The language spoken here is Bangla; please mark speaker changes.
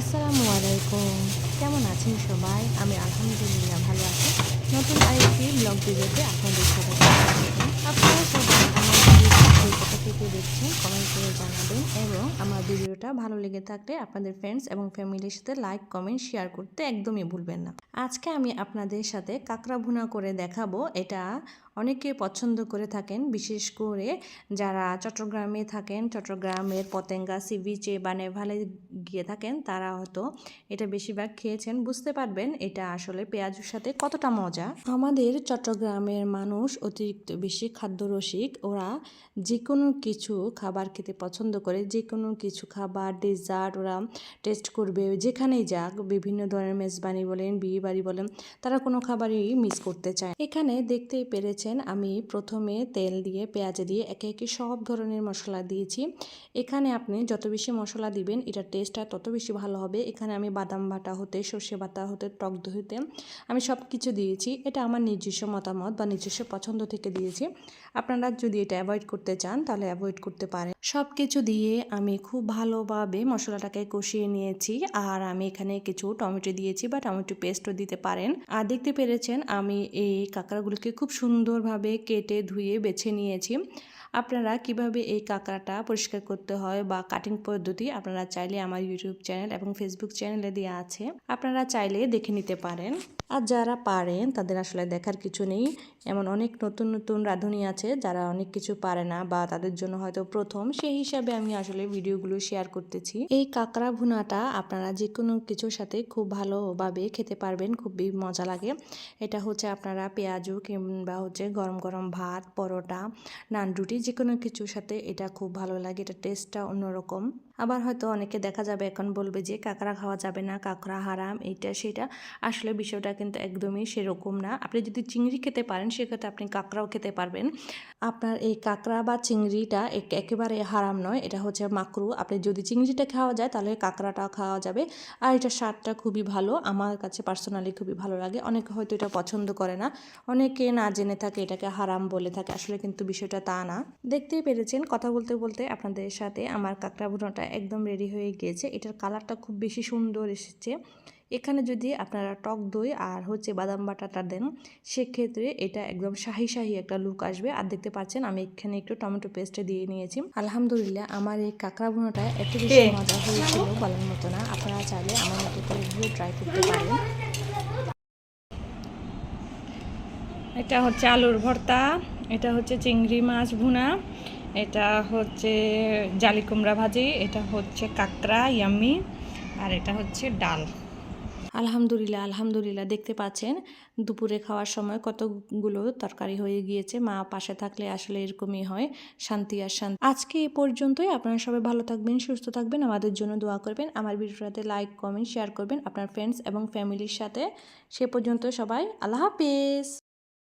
Speaker 1: আসসালামু আলাইকুম। কেমন আছেন সবাই? আমি আলহামদুলিল্লাহ ভালো আছি। নতুন আরেকটি ব্লগ ভিডিওতে আপনাদের সাথে আপনারা সবাই আমার ভিডিওটা কে কোথা থেকে দেখছেন কমেন্ট করে জানাবেন এবং আমার ভিডিওটা ভালো লেগে থাকলে আপনাদের ফ্রেন্ডস এবং ফ্যামিলির সাথে লাইক কমেন্ট শেয়ার করতে একদমই ভুলবেন না। আজকে আমি আপনাদের সাথে কাঁকড়া ভুনা করে দেখাবো। এটা অনেকে পছন্দ করে থাকেন, বিশেষ করে যারা চট্টগ্রামে থাকেন, চট্টগ্রামের পতেঙ্গা সি বিচে বা নেভালে গিয়ে থাকেন, তারা হয়তো এটা বেশিরভাগ খেয়েছেন। বুঝতে পারবেন এটা আসলে পেঁয়াজুর সাথে কতটা মজা। আমাদের চট্টগ্রামের মানুষ অতিরিক্ত বেশি খাদ্যরসিক। ওরা যে কোনো কিছু খাবার খেতে পছন্দ করে যে কোনো কিছু খাবার ডেজার্ট ওরা টেস্ট করবে যেখানেই যাক। বিভিন্ন ধরনের মেজবানি বলেন বিয়ে বাড়ি বলেন, তারা কোনো খাবারই মিস করতে চায় এখানে দেখতেই পেরেছেন আমি প্রথমে তেল দিয়ে, পেঁয়াজ দিয়ে একে একে সব ধরনের মশলা দিয়েছি। এখানে আপনি যত বেশি মশলা দিবেন, এটার টেস্টটা তত বেশি ভালো হবে। এখানে আমি বাদাম বাটা হতে, সর্ষে বাটা হতে, টক দই হতে, আমি সব কিছু দিয়েছি। এটা আমার নিজস্ব মতামত বা নিজস্ব পছন্দ থেকে দিয়েছি। আপনারা যদি এটা অ্যাভয়েড করতে চান, তাহলে অ্যাভয়েড করতে পারেন। সব কিছু দিয়ে আমি খুব ভালোভাবে মশলাটাকে কষিয়ে নিয়েছি। আর আমি এখানে কিছু টমেটো দিয়েছি বা টমেটো পেস্টও দিতে পারেন। আর দেখতে পেরেছেন, আমি এই কাঁকড়াগুলোকে খুব সুন্দরভাবে কেটে ধুয়ে বেছে নিয়েছি। আপনারা কীভাবে এই কাঁকড়াটা পরিষ্কার করতে হয় বা কাটিং পদ্ধতি আপনারা চাইলে আমার ইউটিউব চ্যানেল এবং ফেসবুক চ্যানেলে দেওয়া আছে। আপনারা চাইলে দেখে নিতে পারেন। আর যারা পারেন, তাদের আসলে দেখার কিছু নেই। এমন অনেক নতুন নতুন রাঁধুনি আছে, যারা অনেক কিছু পারে না বা তাদের জন্য হয়তো প্রথম, সেই হিসাবে আমি আসলে ভিডিওগুলো শেয়ার করতেছি। এই কাঁকড়া ভুনাটা আপনারা যে কোনো কিছুর সাথে খুব ভালোভাবে খেতে পারবেন, খুবই মজা লাগে। এটা হচ্ছে আপনারা পেঁয়াজু কিংবা হচ্ছে গরম গরম ভাত, পরোটা, নান রুটি যে কোনো কিছুর সাথে এটা খুব ভালো লাগে এটা টেস্টটা অন্যরকম। আবার হয়তো অনেকে দেখা যাবে এখন বলবে যে, কাঁকড়া খাওয়া যাবে না, কাঁকড়া হারাম, এইটা, সেটা। আসলে বিষয়টা কিন্তু একদমই সেরকম না। আপনি যদি চিংড়ি খেতে পারেন, সেক্ষেত্রে আপনি কাঁকড়াও খেতে পারবেন। আপনার এই কাঁকড়া বা চিংড়িটা একেবারে হারাম নয়, এটা হচ্ছে মাকরু। আপনি যদি চিংড়িটা খাওয়া যায়, তাহলে কাঁকড়াটাও খাওয়া যাবে। আর এটা স্বাদটা খুবই ভালো, আমার কাছে পার্সোনালি খুবই ভালো লাগে। অনেকে হয়তো এটা পছন্দ করে না। অনেকে না জেনে থাকে, এটাকে হারাম বলে থাকে। আসলে কিন্তু বিষয়টা তা না। দেখতেই পেরেছেন, কথা বলতে বলতে আপনাদের সাথে আমার কাঁকড়া ভুনাটা একদম রেডি হয়ে গিয়েছে। এটার কালারটা খুব বেশি সুন্দর এসেছে। এখানে যদি আপনারা টক দই আর হচ্ছে বাদাম বাটাটা দেন সেক্ষেত্রে এটা একদম শাহি শাহি একটা লুক আসবে। আর দেখতে পাচ্ছেন আমি এখানে একটু টমেটো পেস্ট দিয়ে নিয়েছি। আলহামদুলিল্লাহ আমার এই কাঁকড়া ভুনাটা এত বেশি মজা হয়েছিল বলার মতো না। আপনারা চাইলে আমার মতো করে ট্রাই করতে পারেন।
Speaker 2: এটা হচ্ছে আলুর ভর্তা এটা হচ্ছে চিংড়ি মাছ ভুনা। এটা হচ্ছে জালি কুমড়া ভাজি, এটা হচ্ছে কাঁকড়া, ইয়ামি, আর এটা হচ্ছে ডাল।
Speaker 1: আলহামদুলিল্লাহ আলহামদুলিল্লাহ, দেখতে পাচ্ছেন, দুপুরে খাওয়ার সময় কতগুলো তরকারি হয়ে গিয়েছে। মা পাশে থাকলে আসলে এরকমই হয়, শান্তি আর শান্তি। আজকে এ পর্যন্তই, আপনারা সবাই ভালো থাকবেন, সুস্থ থাকবেন, আমাদের জন্য দোয়া করবেন। আমার ভিডিওটাতে লাইক, কমেন্ট, শেয়ার করবেন আপনার ফ্রেন্ডস এবং ফ্যামিলির সাথে। সে পর্যন্ত সবাই, আল্লাহ হাফিজ!